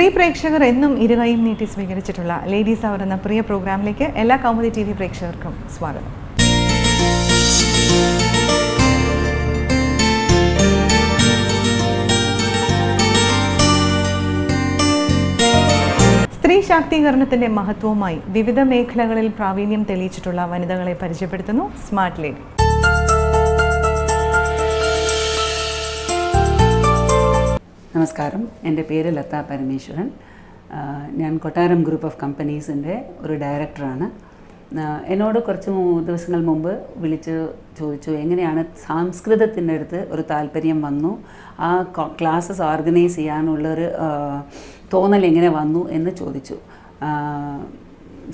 സ്ത്രീ പ്രേക്ഷകർ എന്നും ഇരുകൈയും നീട്ടി സ്വീകരിച്ചിട്ടുള്ള ലേഡീസ് അവർ എന്ന പ്രിയ പ്രോഗ്രാമിലേക്ക് എല്ലാ കൗമുദി ടി വി പ്രേക്ഷകർക്കും സ്വാഗതം. സ്ത്രീ ശാക്തീകരണത്തിന്റെ മഹത്വവുമായി വിവിധ മേഖലകളിൽ പ്രാവീണ്യം തെളിയിച്ചിട്ടുള്ള വനിതകളെ പരിചയപ്പെടുത്തുന്നു സ്മാർട്ട് ലേഡി നമസ്കാരം. എന്റെ പേര് ലത പരമേശ്വരൻ. ഞാൻ കൊട്ടാരം ഗ്രൂപ്പ് ഓഫ് കമ്പനീസിന്റെ ഒരു ഡയറക്ടറാണ്. എന്നോട് കുറച്ച് ദിവസങ്ങൾ മുമ്പ് വിളിച്ച് ചോദിച്ചു എങ്ങനെയാണ് സംസ്കൃതത്തിന്റെ അടുത്ത് ഒരു താല്പര്യം വന്നു? ആ ക്ലാസ്സസ് ഓർഗനൈസ് ചെയ്യാനുള്ളൊരു തോന്നൽ എങ്ങനെ വന്നു എന്ന് ചോദിച്ചു.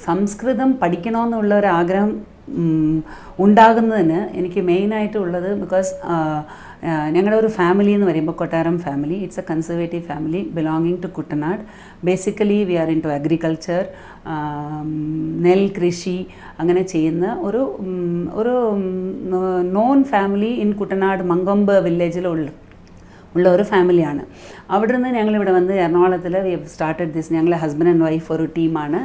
സംസ്കൃതം പഠിക്കണമെന്നുള്ള ഒരു ആഗ്രഹം ഉണ്ടാകുന്നതിന് എനിക്ക് മെയിനായിട്ട് ഉള്ളത് ബിക്കോസ് ഞങ്ങളുടെ ഒരു ഫാമിലി എന്ന് പറയുമ്പോൾ Kottaram family it's a conservative family belonging to Kuttanad basically we are into agriculture നെൽ കൃഷി അങ്ങനെ ചെയ്യുന്ന ഒരു ഒരു non family in Kuttanad Mankombu വില്ലേജിലുള്ള ഉള്ള ഒരു ഫാമിലിയാണ് അവിടെ നിന്ന് ഞങ്ങളിവിടെ വന്ന് എറണാകുളത്തിൽ വി സ്റ്റാർട്ടഡ് ദിസ് ഞങ്ങളെ ഹസ്ബൻഡ് ആൻഡ് വൈഫ് ഒരു ടീമാണ്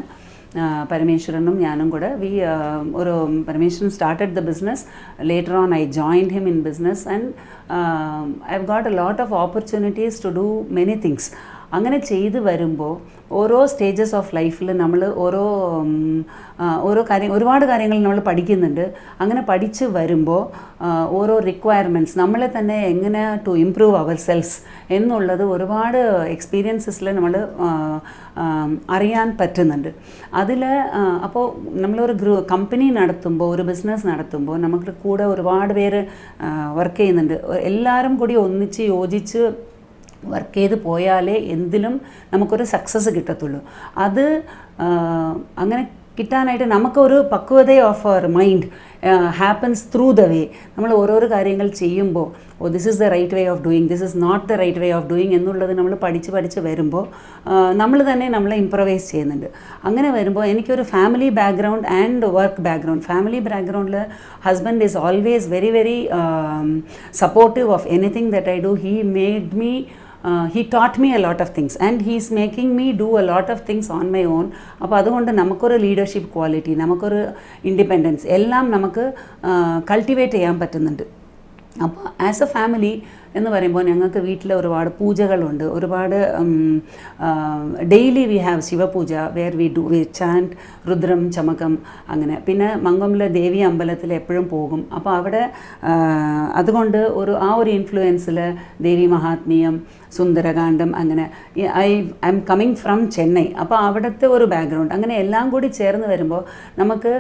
പരമേശ്വരനും ഞാനും കൂടെ. വി ഒരു Parameswaran started the business later on I joined him in business and I have got a lot of opportunities to do many things അങ്ങനെ ചെയ്തു വരുമ്പോൾ ഓരോ സ്റ്റേജസ് ഓഫ് ലൈഫിൽ നമ്മൾ ഓരോ ഓരോ കാര്യം ഒരുപാട് കാര്യങ്ങൾ നമ്മൾ പഠിക്കുന്നുണ്ട്. അങ്ങനെ പഠിച്ച് വരുമ്പോൾ ഓരോ റിക്വയർമെന്റ്സ് നമ്മളെ തന്നെ എങ്ങനെ ടു ഇംപ്രൂവ് അവർ സെൽസ് എന്നുള്ളത് ഒരുപാട് എക്സ്പീരിയൻസസിൽ നമ്മൾ അറിയാൻ പറ്റുന്നുണ്ട്. അതിൽ അപ്പോൾ നമ്മളൊരു ഗ്രൂ കമ്പനി നടത്തുമ്പോൾ ഒരു ബിസിനസ് നടത്തുമ്പോൾ നമുക്ക് കൂടെ ഒരുപാട് പേര് വർക്ക് ചെയ്യുന്നുണ്ട്. എല്ലാവരും കൂടി ഒന്നിച്ച് യോജിച്ച് വർക്ക് ചെയ്ത് പോയാലേ എന്തിലും നമുക്കൊരു സക്സസ് കിട്ടത്തുള്ളൂ. അത് അങ്ങനെ കിട്ടാനായിട്ട് നമുക്കൊരു പക്വത of our mind happens through the way നമ്മൾ ഓരോരോ കാര്യങ്ങൾ ചെയ്യുമ്പോൾ ഓ this is the right way of doing this is not the right way of doing എന്നുള്ളത് നമ്മൾ പഠിച്ച് പഠിച്ച് വരുമ്പോൾ നമ്മൾ തന്നെ നമ്മളെ ഇമ്പ്രവൈസ് ചെയ്യുന്നുണ്ട്. അങ്ങനെ വരുമ്പോൾ എനിക്കൊരു family background and work background family ബാക്ക്ഗ്രൗണ്ടിൽ husband is always very very supportive of anything that I do he made me uh, he me me lot of things and he's making me do me lot of things on my own അപ്പോൾ അതുകൊണ്ട് നമുക്കൊരു leadership quality നമുക്കൊരു independence എല്ലാം നമുക്ക് cultivate ചെയ്യാൻ പറ്റുന്നുണ്ട്. അപ്പോൾ as A family എന്ന് പറയുമ്പോൾ ഞങ്ങൾക്ക് വീട്ടിൽ ഒരുപാട് പൂജകളുണ്ട്. ഒരുപാട് daily we have ശിവപൂജ where we do we chant Rudram Chamakam അങ്ങനെ. പിന്നെ മങ്കമ്മിലെ ദേവി അമ്പലത്തിൽ എപ്പോഴും പോകും. അപ്പോൾ അവിടെ അതുകൊണ്ട് ഒരു ആ ഒരു ഇൻഫ്ലുവൻസിൽ ദേവി മഹാത്മ്യം സുന്ദരകാന്ഡം അങ്ങനെ. I I am coming from Chennai അപ്പോൾ അവിടുത്തെ ഒരു ബാക്ക്ഗ്രൗണ്ട് അങ്ങനെ എല്ലാം കൂടി ചേർന്ന് വരുമ്പോൾ നമുക്ക്